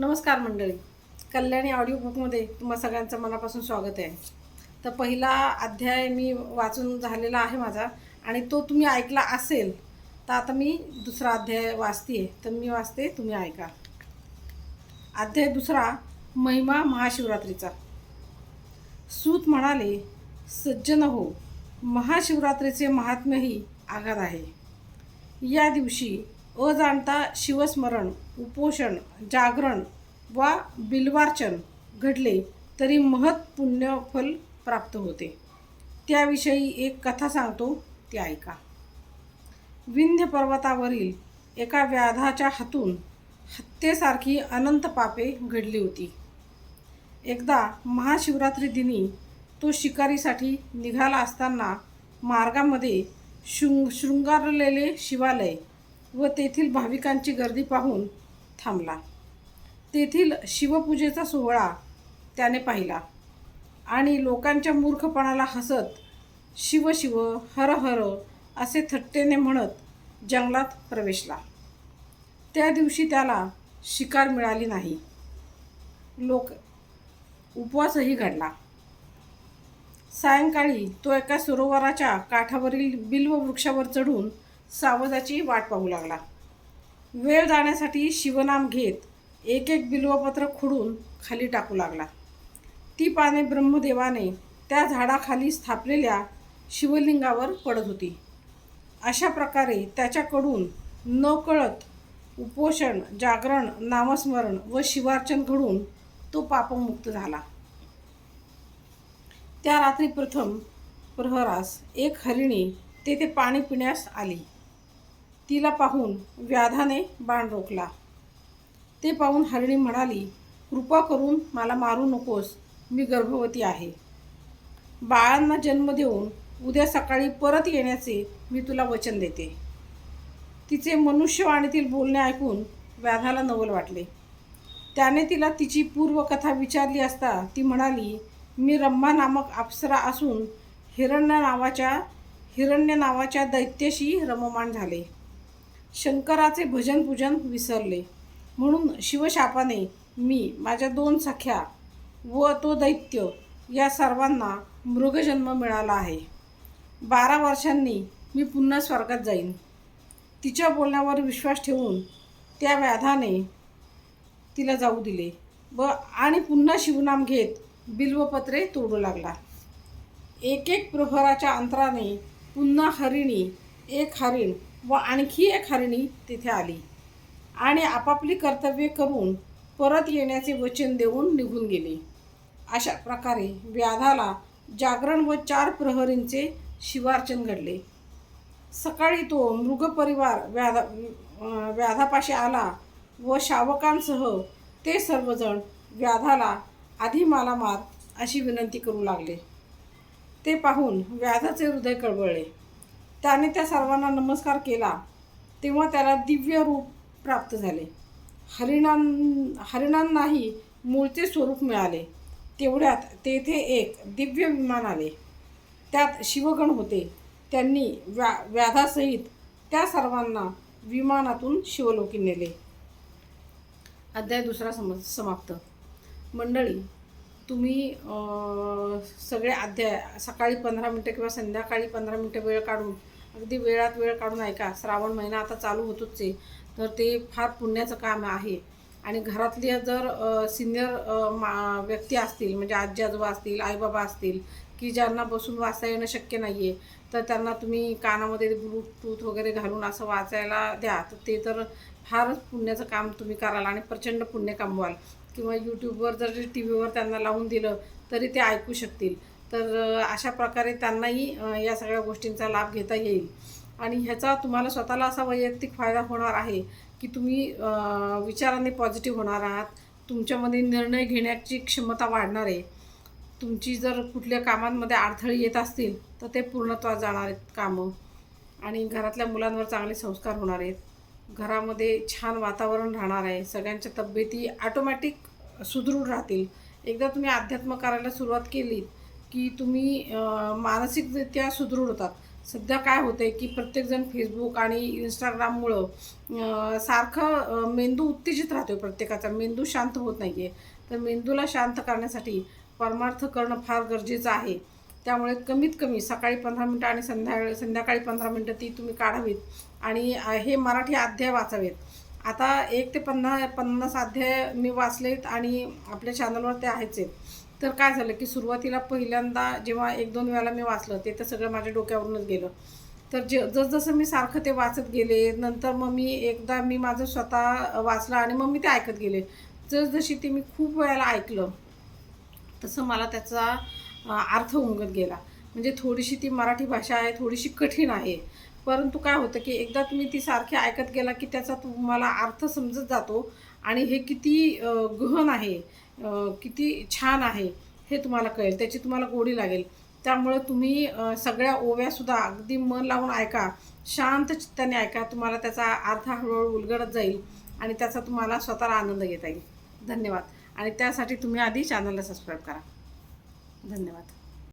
नमस्कार मंडळी. कल्याणी ऑडिओ बुकमध्ये तुम्हा सगळ्यांचं मनापासून स्वागत आहे. तर पहिला अध्याय मी वाचून झालेला आहे माझा आणि तो तुम्ही ऐकला असेल तर आता मी दुसरा अध्याय वाचते तर मी वाचते तुम्ही ऐका. अध्याय दुसरा महिमा महाशिवरात्रीचा. सूत म्हणाले सज्जन हो महाशिवरात्रीचे महात्म्यही आघात आहे. या दिवशी अजाणता शिवस्मरण उपोषण जागरण वा बिल्वार्चन घडले तरी महत् पुण्यफल प्राप्त होते. त्याविषयी एक कथा सांगतो ती ऐका. विंध्य पर्वतावरील एका व्याधाच्या हातून हत्येसारखी अनंत पापे घडली होती. एकदा महाशिवरात्री दिनी तो शिकारीसाठी निघाला असताना मार्गामध्ये शृंग शृंगारलेले शिवालय व तेथील भाविकांची गर्दी पाहून थांबला. तेथील शिवपूजेचा सोहळा त्याने पाहिला आणि लोकांच्या मूर्खपणाला हसत शिव शिव हर हर असे थट्टेने म्हणत जंगलात प्रवेशला. त्या दिवशी त्याला शिकार मिळाली नाही. लोक उपवासही घडला. सायंकाळी तो एका सरोवराच्या काठावरील बिल्व वृक्षावर चढून सावजाची वाट पाहू लागला. वेळ जाण्यासाठी शिवनाम घेत एक एक बिल्वपत्र खुडून खाली टाकू लागला. ती पाने ब्रह्मदेवाने त्या झाडाखाली स्थापलेल्या शिवलिंगावर पडत होती. अशा प्रकारे त्याच्याकडून न कळत उपोषण जागरण नामस्मरण व शिवार्चन घडून तो पापमुक्त झाला. त्या रात्री प्रथम प्रहरास एक हरिणी तेथे पाणी पिण्यास आली. तिला पाहून व्याधाने बाण रोखला. ते पाहून हरिणी म्हणाली कृपा करून मला मारू नकोस मी गर्भवती आहे. बाळांना जन्म देऊन उद्या सकाळी परत येण्याचे मी तुला वचन देते. तिचे मनुष्यवाणीतील बोलणे ऐकून व्याधाला नवल वाटले. त्याने तिला तिची पूर्वकथा विचारली असता ती म्हणाली मी रम्मा नामक अप्सरा असून हिरण्य नावाच्या हिरण्य नावाच्या दैत्याशी रममाण झाले. शंकराचे भजन पूजन विसरले. म्हणून शिवशापाने मी माझ्या दोन सख्या व तो दैत्य या सर्वांना मृगजन्म मिळाला आहे. बारा वर्षांनी मी पुन्हा स्वर्गात जाईन. तिच्या बोलण्यावर विश्वास ठेवून त्या व्याधाने तिला जाऊ दिले व आणि पुन्हा शिवनाम घेत बिल्वपत्रे तोडू लागला. एक एक प्रहराच्या अंतराने पुन्हा हरिणी एक हरिण व आणखी एक हरिणी तिथे आली. आणि आपापली कर्तव्ये करून परत येण्याचे वचन देऊन निघून गेले. अशा प्रकारे व्याधाला जागरण व चार प्रहरींचे शिवार्चन घडले. सकाळी तो मृगपरिवार व्याधा व्याधापाशी आला व शावकांसह ते सर्वजण व्याधाला आधी मला मार अशी विनंती करू लागले. ते पाहून व्याधाचे हृदय कळवळले त्याने त्या सर्वांना नमस्कार केला तेव्हा त्याला दिव्य रूप प्राप्त झाले. हरिणां हरिणांनाही मूळचे स्वरूप मिळाले. तेवढ्यात तेथे एक दिव्य विमान आले. त्यात शिवगण होते. त्यांनी व्या व्याधासहित त्या सर्वांना विमानातून शिवलोकी नेले. अध्याय दुसरा सम समाप्त. मंडळी तुम्ही सगळे अध्याय सकाळी पंधरा मिनटं किंवा संध्याकाळी पंधरा मिनटं वेळ काढून अगदी वेळात वेळ काढून ऐका. श्रावण महिना आता चालू होतोच आहे. तर ते फार पुण्याचं काम आहे. आणि घरातले जर सिनियर मा व्यक्ती असतील म्हणजे आजी आजोबा असतील आईबाबा असतील की ज्यांना बसून वाचता येणं शक्य नाही आहे तर त्यांना तुम्ही कानामध्ये ब्लूटूथ वगैरे घालून असं वाचायला द्या. तर ते तर फारच पुण्याचं काम तुम्ही कराल आणि प्रचंड पुण्य कमवाल. किंवा यूट्यूबवर जर टी व्हीवर त्यांना लावून दिलं तरी ते ऐकू शकतील. तर अशा प्रकारे त्यांनाही या सगळ्या गोष्टींचा लाभ घेता येईल. आणि ह्याचा तुम्हाला स्वतःला असा वैयक्तिक फायदा होणार आहे की तुम्ही विचाराने पॉझिटिव्ह होणार आहात. तुमच्यामध्ये निर्णय घेण्याची क्षमता वाढणार आहे. तुमची जर कुठल्या कामांमध्ये अडथळे येत असतील तर ते पूर्णत्वा जाणार आहेत कामं. आणि घरातल्या मुलांवर चांगले संस्कार होणार आहेत. घरामध्ये छान वातावरण राहणार आहे. सगळ्यांच्या तब्येती ॲटोमॅटिक सुदृढ राहतील. एकदा तुम्ही अध्यात्म करायला सुरुवात केली की तुम्ही मानसिकरित्या सुदृढ होतात. सध्या काय होतं आहे की प्रत्येकजण फेसबुक आणि इंस्टाग्राममुळं सारखं मेंदू उत्तेजित राहतो आहे प्रत्येकाचा. मेंदू शांत होत नाही आहे तर मेंदूला शांत करण्यासाठी परमार्थ करणं फार गरजेचं आहे. त्यामुळे कमीत कमी सकाळी पंधरा मिनटं आणि संध्याकाळी संध्याकाळी पंधरा मिनटं ती तुम्ही काढावीत. आणि हे मराठी अध्याय वाचावेत. आता एक ते पन्नास पन्नास अध्याय मी वाचलेत आणि आपल्या चॅनलवर ते आहेच आहेत. तर काय झालं की सुरुवातीला पहिल्यांदा जेव्हा एक दोन वेळेला मी वाचलं ते तर सगळं माझ्या डोक्यावरूनच गेलं. तर जे जसजसं मी सारखं ते वाचत गेले नंतर मग मी एकदा मी माझं स्वतः वाचलं आणि मग मी ते ऐकत गेले. जसजशी ते मी खूप वेळेला ऐकलं तसं मला त्याचा अर्थ उमगत गेला. म्हणजे थोडीशी ती मराठी भाषा आहे थोडीशी कठीण आहे. परंतु काय होतं की एकदा तुम्ही ती सारखी ऐकत गेला की त्याचा तुम्हाला अर्थ समजत जातो आणि हे किती गहन आहे किती छान आहे हे तुम्हाला कळेल. त्याची तुम्हाला गोडी लागेल. त्यामुळं तुम्ही सगळ्या ओव्यासुद्धा अगदी मन लावून ऐका. शांत चित्ताने ऐका. तुम्हाला त्याचा अर्थ हळूहळू उलगडत जाईल आणि त्याचा तुम्हाला स्वतःला आनंद घेता येईल. धन्यवाद. आणि त्यासाठी तुम्ही आधी चॅनलला सबस्क्राईब करा. धन्यवाद.